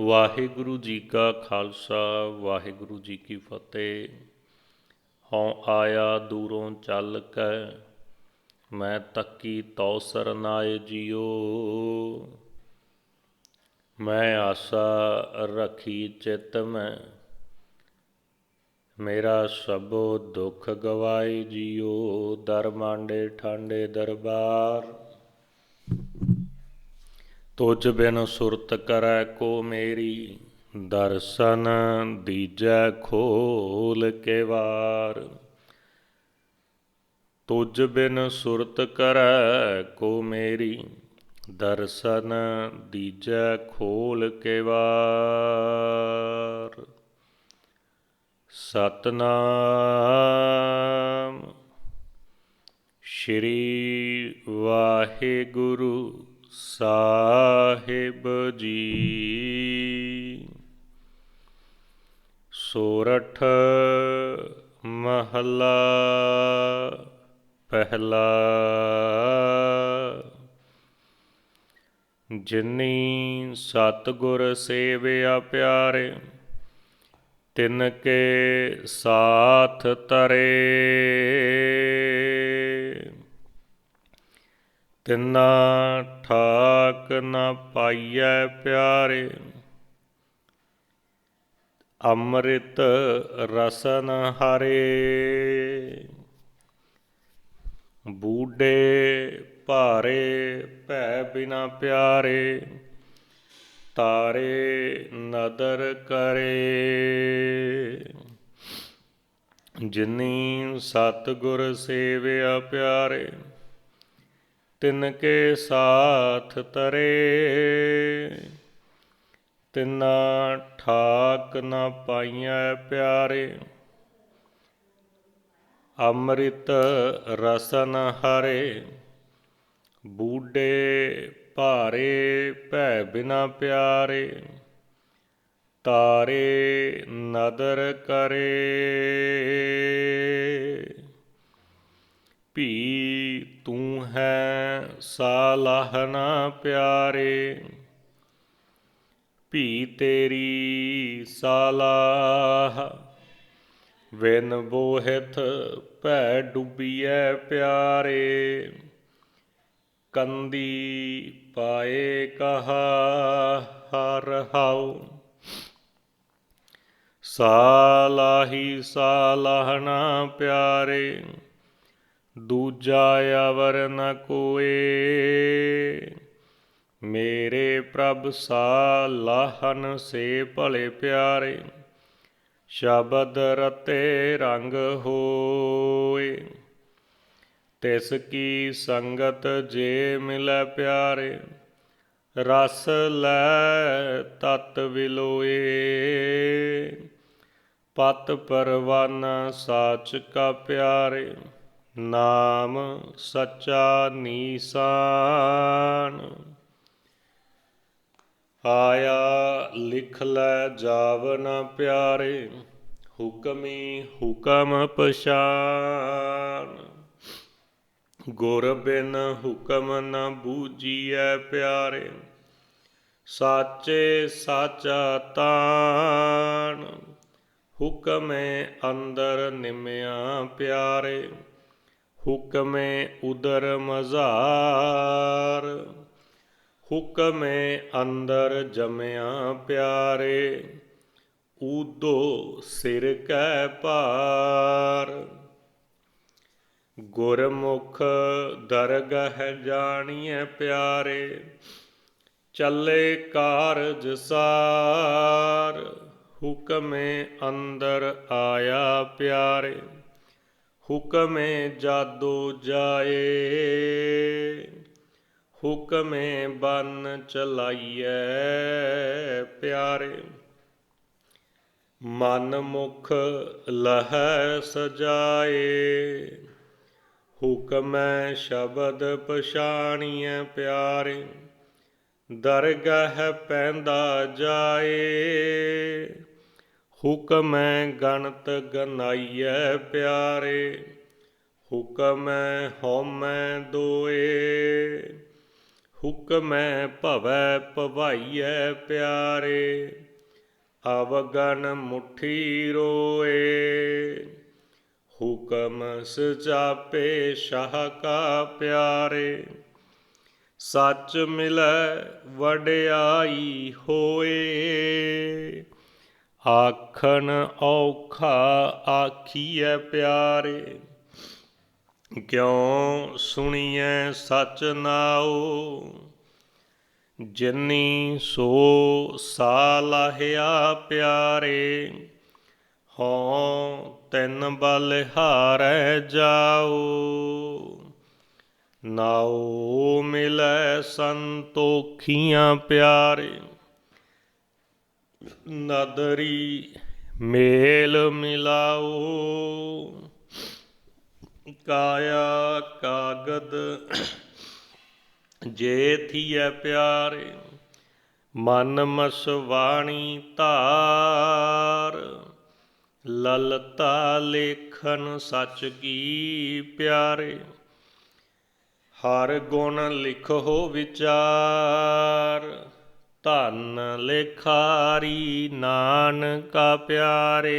ਵਾਹਿਗੁਰੂ ਜੀ ਕਾ ਖਾਲਸਾ, ਵਾਹਿਗੁਰੂ ਜੀ ਕੀ ਫਤਿਹ। ਹਉ ਆਇਆ ਦੂਰੋਂ ਚੱਲ ਕੇ, ਮੈਂ ਤੱਕੀ ਤਉ ਸਰਨਾਏ ਜਿਉ। ਮੈਂ ਆਸਾ ਰੱਖੀ ਚਿਤ ਮੈਂ, ਮੇਰਾ ਸਭੋ ਦੁੱਖ ਗਵਾਈ ਜਿਉ। ਦਰ ਮਾਂਡੇ ਠਾਂਡੇ ਦਰਬਾਰ ਤੁਝ ਬਿਨ ਸੁਰਤ ਕਰੈ ਕੋ ਮੇਰੀ, ਦਰਸ਼ਨ ਦੀਜੈ ਖੋਲ ਕੇ ਵਾਰ। ਤੁਜ ਬਿਨ ਸੁਰਤ ਕਰੈ ਕੋ ਮੇਰੀ, ਦਰਸ਼ਨ ਦੀਜੈ ਖੋਲ ਕੇ ਵਾਰ। ਸਤਨਾਮ ਸ਼੍ਰੀ ਵਾਹਿਗੁਰੂ ਸਾਹਿਬ ਜੀ। ਸੋਰਠ ਮਹਲਾ ਪਹਿਲਾ। ਜਿਨੀ ਸਤਗੁਰ ਸੇਵਿਆ ਪਿਆਰੇ ਤਿਨ ਕੇ ਸਾਥ ਤਰੇ। ਤਿਨਾ ਠਾਕ ਨ ਪਾਈਐ ਪਿਆਰੇ। ਅੰਮ੍ਰਿਤ ਰਸਨ ਹਰੇ। ਬੂਡੇ ਭਾਰੇ ਭੈ ਬਿਨਾ ਪਿਆਰੇ। ਤਾਰੇ ਨਦਰ ਕਰੇ। ਜਿਨੀ ਸਤਗੁਰ ਸੇਵਿਆ ਪਿਆਰੇ। ਤਿਨ ਕੇ ਸਾਥ ਤਰੇ, ਤਿਨਾ ਠਾਕ ਨਾ ਪਾਈਐ ਪਿਆਰੇ, ਅੰਮ੍ਰਿਤ ਰਸਨ ਹਰੇ ਬੂਡੇ ਭਾਰੇ ਭੈ ਬਿਨਾ ਪਿਆਰੇ, ਤਾਰੇ ਨਦਰ ਕਰੇ। ਸਾਲਾਹਨਾ ਪਿਆਰੇ, ਭੀ ਤੇਰੀ ਸਾਲਾਹ। ਵਿਨ ਬੋਹਿਤ ਭੈ ਡੁੱਬੀਐ ਪਿਆਰੇ, ਕੰਦੀ ਪਾਏ ਕਹਾ ਹਰ ਹਾਉ। ਸਾਲਾਹੀ ਸਾਲਾਹਣਾ ਪਿਆਰੇ ਦੂਜਾ ਅਵਰ ਨ ਕੋਏ। ਮੇਰੇ ਪ੍ਰਭ ਸਾਲਾਹਨ ਸੇ ਭਲੇ ਪਿਆਰੇ, ਸ਼ਬਦ ਰਤੇ ਰੰਗ ਹੋਏ। ਤਿਸ ਕੀ ਸੰਗਤ ਜੇ ਮਿਲੈ ਪਿਆਰੇ, ਰਸ ਲੈ ਤਤ ਵਿਲੋਏ। ਪਤ ਪਰਵਾਨਾ ਸਾਚ ਕਾ ਪਿਆਰੇ ਨਾਮ ਸੱਚਾ ਨੀਸਾਨ ਆਇਆ ਲਿਖ ਲੈ ਜਾਵਨਾ ਪਿਆਰੇ ਹੁਕਮੀ ਹੁਕਮ ਪਛਾਨ ਗੁਰ ਬਿਨ ਹੁਕਮ ਨ ਬੂਝੀਐ ਪਿਆਰੇ ਸਾਚੇ ਸਾਚਾ ਤਾਣ ਹੁਕਮੇ ਅੰਦਰ ਨਿਮਿਆ ਪਿਆਰੇ ਹੁਕਮੇ ਉਦਰ ਮਜ਼ਾਰ, ਹੁਕਮੇ ਅੰਦਰ ਜਮਿਆ ਪਿਆਰੇ ਊਦੋ ਸਿਰ ਕੈ ਪਾਰ ਗੁਰਮੁਖ ਦਰਗਹ ਜਾਣੀਐ ਪਿਆਰੇ, ਚੱਲੇ ਕਾਰਜ ਸਾਰ, ਹੁਕਮੇ ਅੰਦਰ ਆਇਆ ਪਿਆਰੇ। ਹੁਕਮੇ ਜਾਦੋ ਜਾਏ, ਹੁਕਮੇ ਬਨ ਚਲਾਈਐ ਪਿਆਰੇ। ਮਨ ਮੁਖ ਲਹਿ ਸਜਾਏ, ਹੁਕਮੈ ਸ਼ਬਦ ਪਛਾਣੀਐ ਪਿਆਰੇ। ਦਰਗਹ ਪੈਂਦਾ ਜਾਏ ਹੁਕਮੈ ਗਣਤ ਗਨਾਈਐ ਪਿਆਰੇ, ਹੁਕਮੈ ਹਉਮੈ ਦੋਏ। ਹੁਕਮੈ ਭਵੈ ਭਵਾਈਐ ਪਿਆਰੇ, ਅਵਗਨ ਮੁਠੀ ਰੋਏ। ਹੁਕਮ ਸਜਾਪੇ ਸ਼ਾਹ ਕਾ ਪਿਆਰੇ, ਸੱਚ ਮਿਲੈ ਵਡਿਆਈ ਹੋਏ। ਆਖਣ ਔਖਾ ਆਖੀਐ ਪਿਆਰੇ, ਕਿਉ ਸੁਣੀਐ ਸਚ ਨਾਉ? ਜਿਨੀ ਸੋ ਸਾਲਾਹਿਆ ਪਿਆਰੇ, ਹਉ ਤਿਨ ਬਲਿਹਾਰੈ ਜਾਓ ਨਾਉ ਮਿਲੈ ਸੰਤੋਖੀਆਂ ਪਿਆਰੇ ਨਦਰੀ ਮੇਲ ਮਿਲਾਓ। ਕਾਇਆ ਕਾਗਦ ਜੇ ਥੀਐ ਪਿਆਰੇ, ਮਨ ਮਸਵਾਣੀ ਧਾਰ। ਲਲਤਾ ਲੇਖਨ ਸੱਚ ਕੀ ਪਿਆਰੇ, ਹਰ ਗੁਣ ਲਿਖੋ ਵਿਚਾਰ। ਧਨ ਲੇਖਾਰੀ ਨਾਨਕਾ ਪਿਆਰੇ।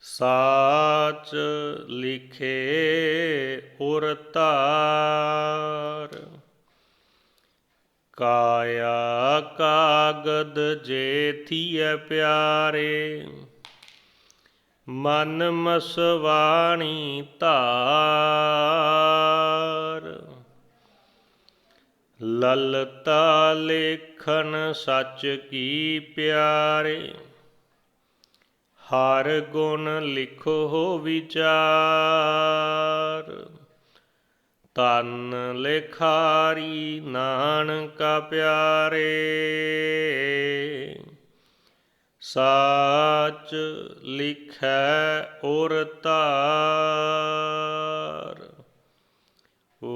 ਸਾਚ ਲਿਖੇ ਉਰ ਧਾਰ ਕਾਇਆ ਕਾਗਦ ਜੇ ਥੀਐ ਪਿਆਰੇ। ਮਨ ਮਸਵਾਣੀ ਧਾਰ। ਲਲਤਾ ਲੇਖਨ ਸੱਚ ਕੀ ਪਿਆਰੇ? ਹਰ ਗੁਣ ਲਿਖੋ ਵਿਚਾਰ। ਤਨ ਲਿਖਾਰੀ ਨਾਨਕਾ ਪਿਆਰੇ। ਸਾਚ ਲਿਖੈ ਔਰ ਧਾਰ।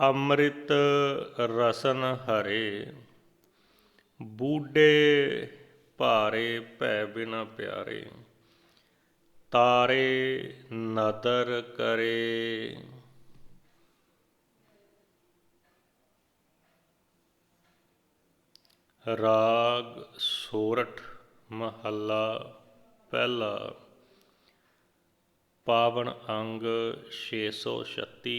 ਅੰਮ੍ਰਿਤ ਰਸਨ ਹਰੇ ਬੂਡੇ ਭਾਰੇ ਭੈ ਬਿਨਾ ਪਿਆਰੇ, ਤਾਰੇ ਨਦਰ ਕਰੇ। ਰਾਗ ਸੋਰਠ ਮਹੱਲਾ ਪਹਿਲਾ, ਪਾਵਨ ਅੰਗ 636